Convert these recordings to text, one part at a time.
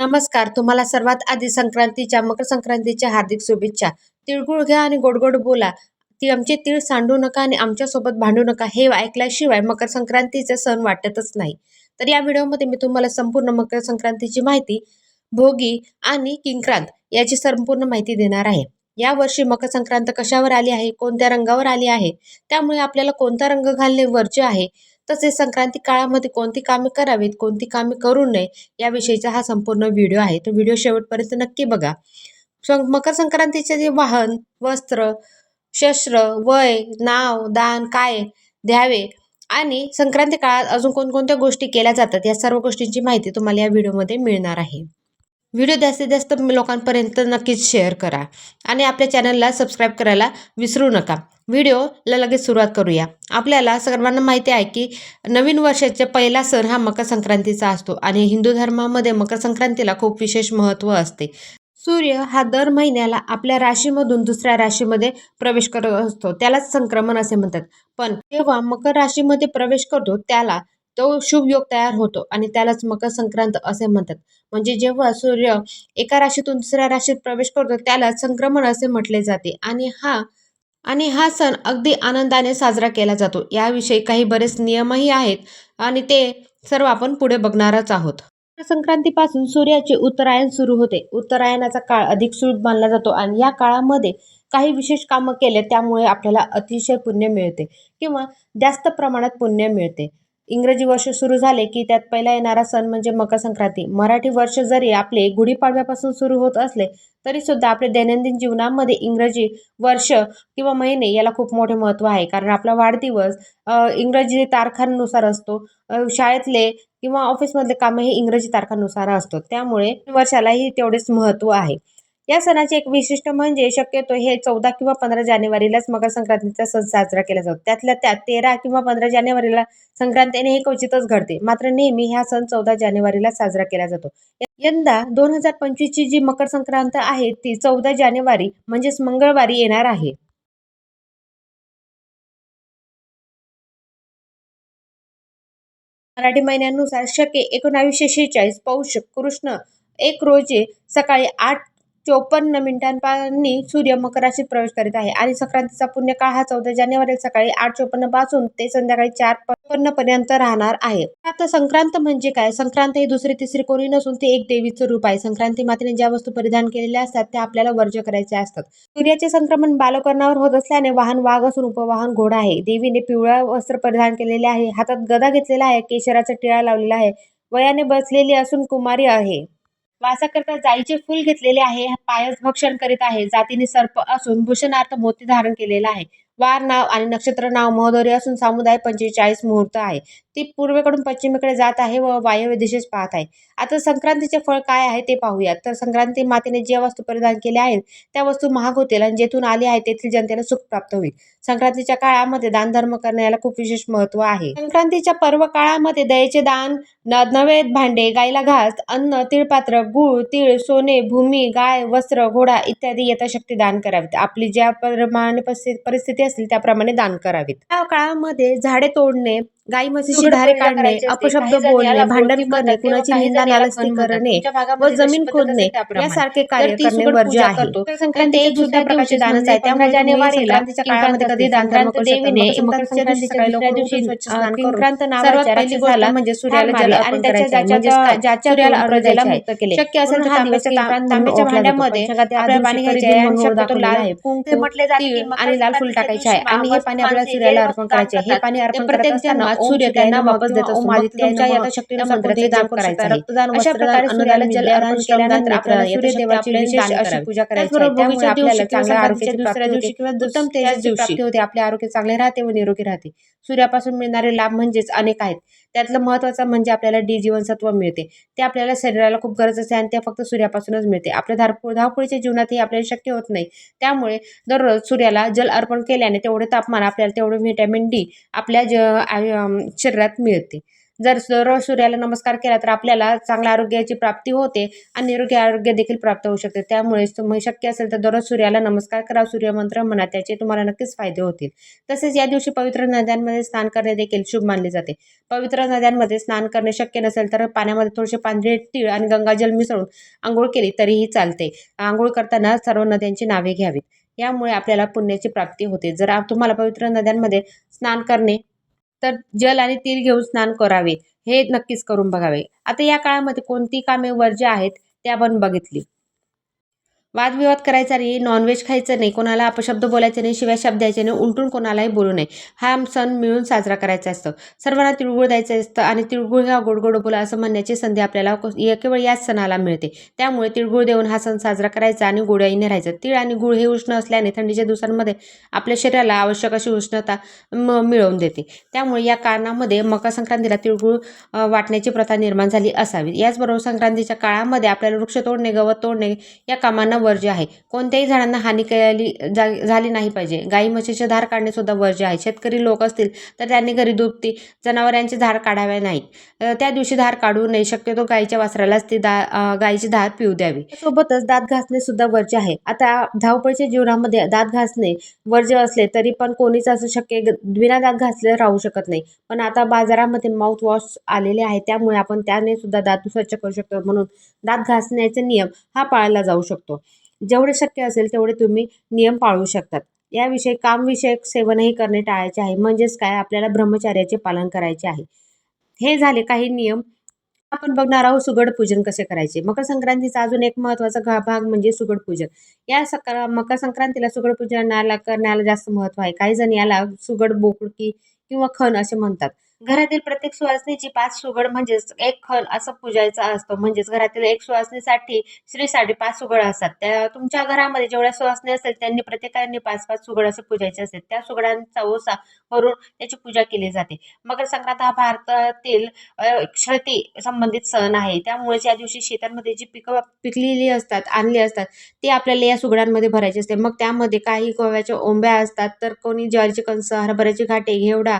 नमस्कार तुम्हाला सर्वात आधी संक्रांतीच्या मकर संक्रांतीच्या हार्दिक शुभेच्छा. तिळगुळ घ्या आणि गोड गोड बोला. ती आमचे तीळ सांडू नका आणि आमच्यासोबत भांडू नका. हे ऐकल्याशिवाय मकर संक्रांतीचा सण वाटतच नाही. तर या व्हिडिओमध्ये मी तुम्हाला संपूर्ण मकर संक्रांतीची माहिती भोगी आणि किंक्रांत याची संपूर्ण माहिती देणार आहे. यावर्षी मकर संक्रांत कशावर आली आहे? कोणत्या रंगावर आली आहे? त्यामुळे आपल्याला कोणता रंग घालणे वरचे आहे? तसेच संक्रांती काळामध्ये कोणती कामे करावीत कोणती कामे करू नये याविषयीचा हा संपूर्ण व्हिडिओ आहे. तो व्हिडिओ शेवटपर्यंत नक्की बघा. सं मकर संक्रांतीचे जे वाहन वस्त्र शस्त्र वय नाव दान काय द्यावे आणि संक्रांती काळात अजून कोणकोणत्या गोष्टी केल्या जातात या सर्व गोष्टींची माहिती तुम्हाला या व्हिडिओमध्ये मिळणार आहे. व्हिडिओ जास्तीत जास्त लोकांपर्यंत नक्कीच शेअर करा आणि आपल्या चॅनलला सबस्क्राईब करायला विसरू नका. व्हिडिओला लगेच सुरुवात करूया. आपल्याला सर्वांना माहिती आहे की नवीन वर्षाचा पहिला सण हा मकर संक्रांतीचा असतो आणि हिंदू धर्मामध्ये मकर संक्रांतीला खूप विशेष महत्त्व असते. सूर्य हा दर महिन्याला आपल्या राशीमधून दुसऱ्या राशीमध्ये प्रवेश करत असतो. त्यालाच संक्रमण असे म्हणतात. पण जेव्हा मकर राशीमध्ये प्रवेश करतो त्याला तो शुभ योग तयार होतो आणि त्यालाच मकर संक्रांत असे म्हणतात. म्हणजे जेव्हा सूर्य एका राशीतून दुसऱ्या राशीत प्रवेश करतो त्याला संक्रमण असे म्हटले जाते. आणि हा आणि हा सण अगदी आनंदाने साजरा केला जातो. याविषयी काही बरेच नियमही आहेत आणि ते सर्व आपण पुढे बघणारच आहोत. मकर संक्रांतीपासून सूर्याचे उत्तरायण सुरू होते. उत्तरायणाचा काळ अधिक शुभ मानला जातो आणि या काळामध्ये काही विशेष कामं केले त्यामुळे आपल्याला अतिशय पुण्य मिळते किंवा जास्त प्रमाणात पुण्य मिळते. इंग्रजी वर्ष सुरू झाले की त्यात पहिला येणारा सण म्हणजे मकर संक्रांती मराठी वर्ष जरी आपले गुढीपाडव्यापासून सुरू होत असले तरीसुद्धा आपले दैनंदिन जीवनामध्ये इंग्रजी वर्ष किंवा महिने याला खूप मोठे महत्त्व आहे. कारण आपला वाढदिवस इंग्रजी तारखांनुसार असतो. शाळेतले किंवा ऑफिसमधले कामं हे इंग्रजी तारखांनुसार असतो त्यामुळे वर्षालाही तेवढेच महत्त्व आहे. या सणाचे एक विशिष्ट म्हणजे शक्यतो हे चौदा किंवा पंधरा जानेवारीलाच मकर संक्रांतीचा सण साजरा केला जातो. त्यातल्या त्यात तेरा किंवा पंधरा जानेवारीला संक्रांत हे क्वचितच घडते. मात्र नेहमी हा सण चौदा जानेवारीला साजरा केला जातो. यंदा दोन हजार पंचवीसची जी मकर संक्रांत आहे ती चौदा जानेवारी म्हणजेच मंगळवारी येणार आहे. मराठी महिन्यानुसार शके एकोणावीसशे शेहेचाळीस पौष कृष्ण एक रोजी सकाळी आठ चोपन्न मिनिटांनी सूर्य मकर राशीत प्रवेश करीत आहे. आणि संक्रांतीचा पुण्यकाळ हा चौदा जानेवारी सकाळी आठ चोपन्नपासून ते संध्याकाळी चार पन्न पर्यंत राहणार आहे. आता संक्रांत म्हणजे काय? संक्रांत ही दुसरी तिसरी कोणी नसून ते एक देवीचं रूप आहे. संक्रांती मातेने ज्या वस्तू परिधान केलेल्या असतात त्या आपल्याला वर्ज करायचे असतात. सूर्याचे संक्रमण बालकर्णावर होत असल्याने वाहन वाघ असून उपवाहन घोडा आहे. देवीने पिवळा वस्त्र परिधान केलेले आहे. हातात गदा घेतलेला आहे. केशराचा टिळा लावलेला आहे. वयाने बसलेली असून कुमारी आहे. वासाकरता जाईचे फूल घेतलेले आहे. पायस भक्षण करीत आहे. जातीने सर्प असून भूषणार्थ मोती धारण केलेला आहे. वार नाव आणि नक्षत्र नाव महोदरी असून समुदाय पंचेचाळीस मुहूर्त आहे. ती पूर्वेकडून पश्चिमेकडे जात आहे व वायव्य दिशेस पाहत आहे. आता संक्रांतीचे फळ काय आहे ते पाहूयात. तर संक्रांती मातेने ज्या वस्तू परिधान केल्या आहेत त्या वस्तू महाग होतील आणि जेथून आली आहे तेथील जनतेला सुख प्राप्त होईल. संक्रांतीच्या काळामध्ये दानधर्म करण्याला खूप विशेष महत्त्व आहे. संक्रांतीच्या पर्व काळामध्ये दयेचे दान नवेद भांडे गायला घास अन्न तिळपात्र गुळ तिळ सोने भूमी गाय वस्त्र घोडा इत्यादी यथाशक्ती दान करावेत. आपली ज्या प्रमाणे परिस्थिती असतील त्याप्रमाणे दान करावेत. त्या काळामध्ये झाडे तोडणे गाई म्हशीची धारे काढणे अपशब्द बोलणे भांडण करणे कुणाची निंदा नालस्ती करणे व जमीन खोदणे यासारखे कार्य करणे वर्ज्य आहे. संक्रांती एक सुद्धा प्रकारचे दानच आहे त्यामुळे जानेवारीला काळामध्ये कधी दिवशी किंक्रांत नावाच्या पहिली गोष्ट म्हणजे सूर्याला जल आणि त्याच्या ज्याच्या सूर्याला मुक्त केले. शक्य असेल तर हा तांब्याच्या भांड्यामध्ये आपल्याला पाणी घ्यायचे आहे आणि शक्यतो लाल कुंकू आणि लाल फुल टाकायचे आहे आणि हे पाणी आपल्याला सूर्याला अर्पण करायचे हे पाणी अर्पण प्रत्येक जण सूर्य त्यांना वापस देत असतो. तुमच्या यथाशक्तीनुसार कोणतेही दान करायचे आहे. अशा प्रकारे सूर्याला जल अर्पण केल्यानंतर आपल्याला सूर्य देवाची विशेष अशी पूजा करायची त्यामुळे आपल्याला चांगल्या आरोग्याची दुसऱ्या दिवशी किंवा उत्तम तेजाची प्राप्ती होते. आपले आरोग्य चांगले राहते व निरोगी राहते. सूर्यापासून मिळणारे लाभ म्हणजेच अनेक आहेत. त्यातलं महत्त्वाचं म्हणजे आपल्याला डी जीवनसत्व मिळते. ते आपल्याला शरीराला खूप गरज असते आणि ते फक्त सूर्यापासूनच मिळते. आपल्या धारपू धावपळीच्या जीवनातही आपल्याला शक्य होत नाही. त्यामुळे दररोज सूर्याला जल अर्पण केल्याने तेवढे तापमान आपल्याला तेवढे व्हिटॅमिन डी आपल्या ज शरीरात मिळते. जर दररोज सूर्याला नमस्कार केला तर आपल्याला चांगल्या आरोग्याची प्राप्ती होते आणि निरोगी आरोग्य देखील प्राप्त होऊ शकते. त्यामुळे तुम्ही शक्य असेल तर दररोज सूर्याला नमस्कार करा. सूर्यमंत्र म्हणा त्याचे तुम्हाला नक्कीच फायदे होतील. तसेच या दिवशी पवित्र नद्यांमध्ये स्नान करणे देखील शुभ मानले जाते. पवित्र नद्यांमध्ये स्नान करणे शक्य नसेल तर पाण्यामध्ये थोडेसे पांढरे तीळ आणि गंगाजल मिसळून आंघोळ केली तरीही चालते. आंघोळ करताना सर्व नद्यांची नावे घ्यावीत. यामुळे आपल्याला पुण्याची प्राप्ती होते. जर तुम्हाला पवित्र नद्यांमध्ये स्नान करणे तर जल आणि तीळ घेऊन स्नान करावे. हे नक्कीच करून बघावे. आता या काळामध्ये कोणती कामे वर्ज्य आहेत ते आपण बघितली. वादविवाद करायचा नाही नॉनव्हेज खायचं नाही कोणाला अपशब्द बोलायचे नाही शिवाय शब्द द्यायचे नाही उलटून कोणालाही बोलू नये. हा सण मिळून साजरा करायचा असतो. सर्वांना तिळगुळ द्यायचं असतं आणि तिळगुळ ह्या गोड गोड बोला असं म्हणण्याची संधी आपल्याला को- केवळ याच सणाला मिळते. त्यामुळे तिळगुळ देऊन हा सण साजरा करायचा आणि गोड्याईने राहायचं. तिळ आणि गुळ हे उष्ण असल्याने थंडीच्या दिवसांमध्ये आपल्या शरीराला आवश्यक अशी उष्णता म मिळवून देते. त्यामुळे या कारणामध्ये मकर संक्रांतीला तिळगुळ वाटण्याची प्रथा निर्माण झाली असावी. याचबरोबर संक्रांतीच्या काळामध्ये आपल्याला वृक्ष तोडणे गवत तोडणे या कामांना वर्ज्य आहे कोणत्याही झाडांना हानी केली जा झाली नाही पाहिजे. गाई म्हशीचे धार काढणे सुद्धा वर्ज्य आहे. शेतकरी लोक असतील तर त्यांनी घरी दुभती जनावरांचे धार काढावे नाहीत. त्या दिवशी धार काढू नये. शक्यतो गाईच्या वासरालाच ती दा अ, गाईची धार पिऊ द्यावी. सोबतच दात घासणे सुद्धा वर्ज्य आहे. आता धावपळीच्या जीवनामध्ये दात घासणे वर्ज्य असले तरी पण कोणीच असं शक्य बिना दात घासले राहू शकत नाही. पण आता बाजारामध्ये माउथ वॉश आलेले आहे. त्यामुळे आपण त्याने सुद्धा दात स्वच्छ करू शकतो. म्हणून दात घासण्याचे नियम हा पाळला जाऊ शकतो. जेवढे शक्य असेल तेवढे तुम्ही नियम पाळू शकतात. याविषयी कामविषयक सेवनही करणे टाळायचे आहे. म्हणजेच काय? आपल्याला ब्रह्मचार्याचे पालन करायचे आहे. हे झाले काही नियम. आपण बघणार आहोत सुगड पूजन कसे करायचे? मकर संक्रांतीचा अजून एक महत्त्वाचा भाग म्हणजे सुगड पूजन. या सका मकर संक्रांतीला सुगड पूजनाला करण्याला जास्त महत्त्व आहे. काही जण याला सुगड बोकडकी किंवा खण असे म्हणतात. घरातील प्रत्येक सुवासनीची पाच सुगड म्हणजेच एक खल असं पूजायचं असतो. म्हणजेच घरातील एक सुवासनीसाठी स्त्रीसाठी पाच सुगड असतात. त्या तुमच्या घरामध्ये जेवढ्या सुवासनी असतील त्यांनी प्रत्येकाने पाच पाच सुगड असं पूजायचे असतात त्या सुगडांचा ओसा भरून त्याची पूजा केली जाते. मकर संक्रांत हा भारतातील क्षती संबंधित सण आहे. त्यामुळेच या दिवशी शेतांमध्ये जी पिकं पिकलेली असतात आणली असतात ते आपल्याला या सुगडांमध्ये भरायचे असते. मग त्यामध्ये काही गोव्याच्या ओंब्या असतात. तर कोणी ज्वारीचे कणसं हरभऱ्याचे घाटे घेवडा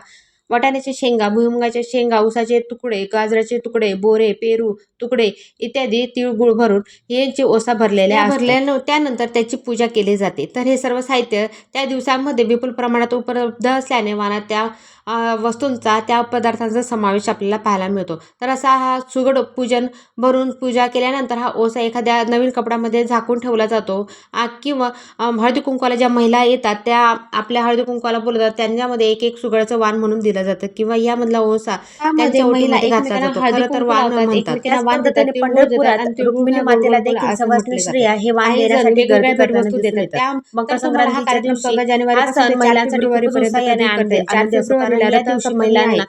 वाटाण्याचे शेंगा भुईमुगाच्या शेंगा उसाचे तुकडे गाजराचे तुकडे बोरे पेरू तुकडे इत्यादी तिळगुळ भरून हे जे ओसा भरलेले भरल्या त्यानंतर त्याची पूजा केली जाते. तर हे सर्व साहित्य त्या दिवसांमध्ये विपुल प्रमाणात उपलब्ध असल्याने वाना त्या वस्तूंचा त्या पदार्थांचा समावेश आपल्याला पाहायला मिळतो. तर असा हा सुगड पूजन भरून पूजा केल्यानंतर हा ओसा एखाद्या नवीन कपड्यामध्ये झाकून ठेवला जातो. किंवा हळदी कुंकवाला ज्या महिला येतात त्या आपल्या हळदी कुंकवाला बोलवतात त्यांच्यामध्ये एक एक सुगडाचं वाण म्हणून दिलं जातं किंवा यामधला ओसा त्यांच्या महिला घातला जातो. खरं तर वाण म्हणतात. त्या मकर संक्रांतीच्या दिवशी महिलांसाठी दिवशी दिवशी महिलांना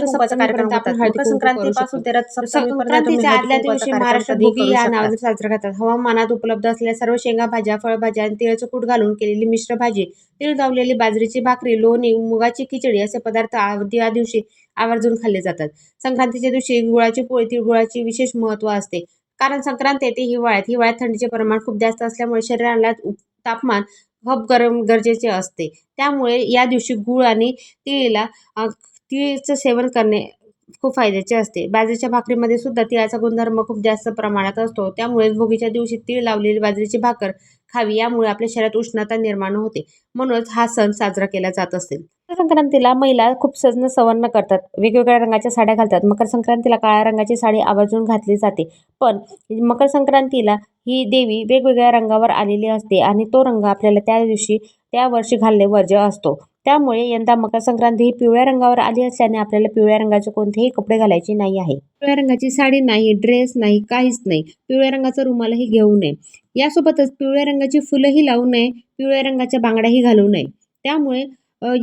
कुंकवाचा कार्यक्रम होतात. मकर संक्रांतीपासून. ते आदल्या दिवशी महाराष्ट्रात भोगी या. नावाने साजरा करतात. हवामानात उपलब्ध असलेल्या सर्व शेंगा भाज्या फळभाज्या आणि तिळाचं कूट घालून केलेली मिश्र भाजी तीळ दावलेली बाजरीची भाकरी लोणी मुगाची खिचडी असे पदार्थ या दिवशी आवर्जून खाल्ले जातात. संक्रांतीच्या दिवशी गुळाची पोळी तिळगुळाची विशेष महत्त्व असते. कारण संक्रांत येते हिवाळ्यात. हिवाळ्यात थंडीचे प्रमाण खूप जास्त असल्यामुळे शरीराला तापमान खूप गरम गरजेचे असते. त्यामुळे या दिवशी गूळ आणि तिळीला तिळीचं सेवन करणे खूप फायद्याचे असते. बाजरीच्या भाकरीमध्ये सुद्धा तिळाचा गुणधर्म खूप जास्त प्रमाणात असतो. त्यामुळे भोगीच्या दिवशी तीळ लावलेली बाजरीची भाकर खावी यामुळे आपल्या शरीरात उष्णता निर्माण होते. म्हणूनच हा सण साजरा केला जात असेल संक्रांतीला महिला खूप सजन सवर्ण करतात. वेगवेगळ्या रंगाच्या साड्या घालतात. मकर संक्रांतीला काळ्या रंगाची साडी आवर्जून घातली जाते. पण मकर संक्रांतीला ही देवी वेगवेगळ्या रंगावर आलेली असते आणि तो रंग आपल्याला त्या दिवशी त्या वर्षी घालणे वर्ज्य असतो. त्यामुळे यंदा मकर संक्रांती ही पिवळ्या रंगावर आली असल्याने आपल्याला पिवळ्या रंगाचे कोणतेही कपडे घालायचे नाही आहे. पिवळ्या रंगाची साडी नाही ड्रेस नाही काहीच नाही. पिवळ्या रंगाचा रुमालही घेऊ नये. यासोबतच पिवळ्या रंगाची फुलंही लावू नये. पिवळ्या रंगाच्या बांगड्याही घालू नये. त्यामुळे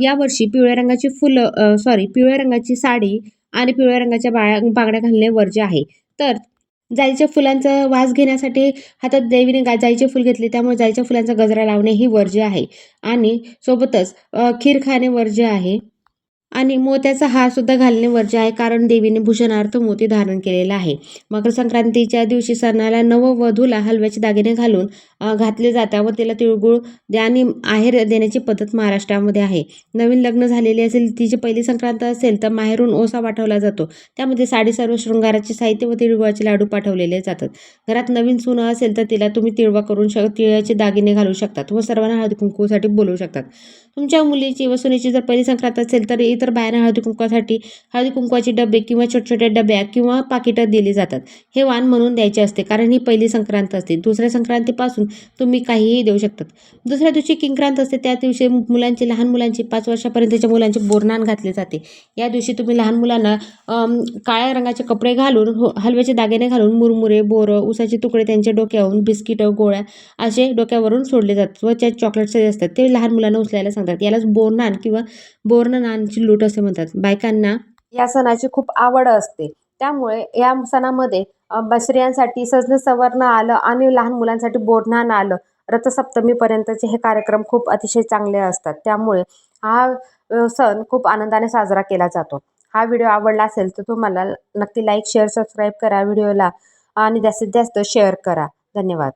यावर्षी पिवळ्या रंगाची फुलं सॉरी पिवळ्या रंगाची साडी आणि पिवळ्या रंगाच्या बाळ्या बांगड्या घालणे वर्ज्य आहे. तर जाईच्या फुलांचा वास घेण्यासाठी हातात देवीने गा जाईचे फुल घेतले त्यामुळे जाईच्या फुलांचा गजरा लावणे ही वर्ज्य आहे. आणि सोबतच खीर खाणे वर्ज्य आहे. आणि मोत्याचा हार सुद्धा घालणे वर्ज्य आहे कारण देवीने भूषणार्थ मोती धारण केलेला आहे. मकर संक्रांतीच्या दिवशी सणाला नववधूला हलव्याचे दागिने घालून घातले जातात व तिला तिळगुळ द्या आणि आहेर देण्याची पद्धत महाराष्ट्रामध्ये आहे. नवीन लग्न झालेली असेल तिची पहिली संक्रांत असेल तर माहेरून ओसा पाठवला जातो. त्यामध्ये साडी सर्व शृंगाराचे साहित्य व तिळगुळाचे लाडू पाठवलेले जातात. घरात नवीन सून असेल तर तिला तुम्ही तिळवा करून श तिळाचे दागिने घालू शकतात व सर्वांना हळदी कुंकूसाठी बोलवू शकतात. तुमच्या मुलीची व सुनेची जर पहिली संक्रांत असेल तर इतर बायांना हळदी कुंकवासाठी हळदी कुंकवाचे डबे किंवा छोट्या छोट्या डब्या किंवा पाकिटं दिली जातात. हे वाण म्हणून द्यायचे असते कारण ही पहिली संक्रांत असते. दुसऱ्या संक्रांतीपासून तुम्ही काहीही देऊ शकतात. दुसऱ्या दिवशी किंक्रांत असते त्या दिवशी मुलांचे लहान मुलांची पाच वर्षापर्यंतच्या मुलांचे बोरनान घातले जाते. या दिवशी तुम्ही लहान मुलांना काळ्या रंगाचे कपडे घालून हो, हलव्याचे दागिने घालून मुरमुरे बोरं उसाचे तुकडे त्यांच्या डोक्यावरून बिस्किटं गोळ्या असे डोक्यावरून सोडले जातात. व त्या चॉकलेट्स असतात ते लहान मुलांना उचलायला सांगतात. यालाच बोरनान किंवा बोरनानची फ्रूट असे म्हणतात. बायकांना या सणाची खूप आवड असते. त्यामुळे या सणामध्ये ब- स्त्रियांसाठी सजन सवर्ण आलं आणि लहान मुलांसाठी बोरन्हाण आलं रथसप्तमीपर्यंतचे हे कार्यक्रम खूप अतिशय चांगले असतात. त्यामुळे हा सण खूप आनंदाने साजरा केला जातो. हा व्हिडिओ आवडला असेल तर तुम्हाला नक्की लाईक शेअर सबस्क्राईब करा व्हिडिओला आणि जास्तीत जास्त शेअर करा. धन्यवाद.